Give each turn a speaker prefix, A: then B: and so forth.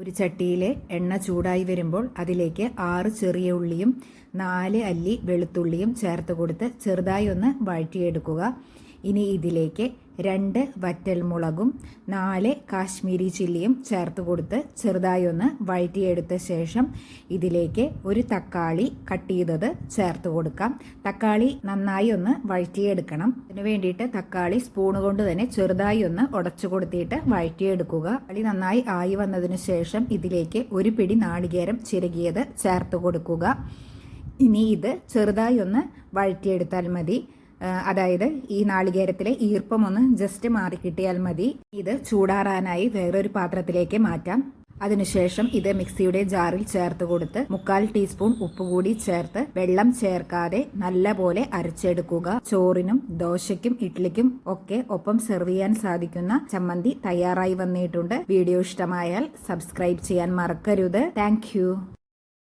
A: ഒരു ചട്ടിയിൽ എണ്ണ ചൂടായി വരുമ്പോൾ അതിലേക്ക് ആറ് ചെറിയ ഉള്ളിയും നാല് അല്ലി വെളുത്തുള്ളിയും ചേർത്ത് കൊടുത്ത് ചെറുതായി ഒന്ന് വഴറ്റിയെടുക്കുക. ഇനി ഇതിലേക്ക് രണ്ട് വറ്റൽമുളകും നാല് കാശ്മീരി ചില്ലിയും ചേർത്ത് കൊടുത്ത് ചെറുതായി ഒന്ന് വഴറ്റിയെടുത്ത ശേഷം ഇതിലേക്ക് ഒരു തക്കാളി കട്ട് ചെയ്തത് ചേർത്ത് കൊടുക്കാം. തക്കാളി നന്നായി ഒന്ന് വഴറ്റിയെടുക്കണം. അതിന് വേണ്ടിയിട്ട് തക്കാളി സ്പൂൺ കൊണ്ട് തന്നെ ചെറുതായി ഒന്ന് ഉടച്ചു കൊടുത്തിട്ട് വഴറ്റിയെടുക്കുക. തക്കാളി നന്നായി ആയി വന്നതിന് ശേഷം ഇതിലേക്ക് ഒരു പിടി നാളികേരം ചിരകിയത് ചേർത്ത് കൊടുക്കുക. ഇനി ഇത് ചെറുതായി ഒന്ന് വഴറ്റിയെടുത്താൽ മതി. അതായത് ഈ നാളികേരത്തിലെ ഈർപ്പം ഒന്ന് ജസ്റ്റ് മാറി കിട്ടിയാൽ മതി. ഇത് ചൂടാറാനായി വേറൊരു പാത്രത്തിലേക്ക് മാറ്റാം. അതിനുശേഷം ഇത് മിക്സിയുടെ ജാറിൽ ചേർത്ത് കൊടുത്ത് മുക്കാൽ ടീസ്പൂൺ ഉപ്പ് കൂടി ചേർത്ത് വെള്ളം ചേർക്കാതെ നല്ലപോലെ അരച്ചെടുക്കുക. ചോറിനും ദോശയ്ക്കും ഇഡ്ലിക്കും ഒക്കെ ഒപ്പം സെർവ് ചെയ്യാൻ സാധിക്കുന്ന ചമ്മന്തി തയ്യാറായി വന്നിട്ടുണ്ട്. വീഡിയോ ഇഷ്ടമായാൽ സബ്സ്ക്രൈബ് ചെയ്യാൻ മറക്കരുത്. താങ്ക്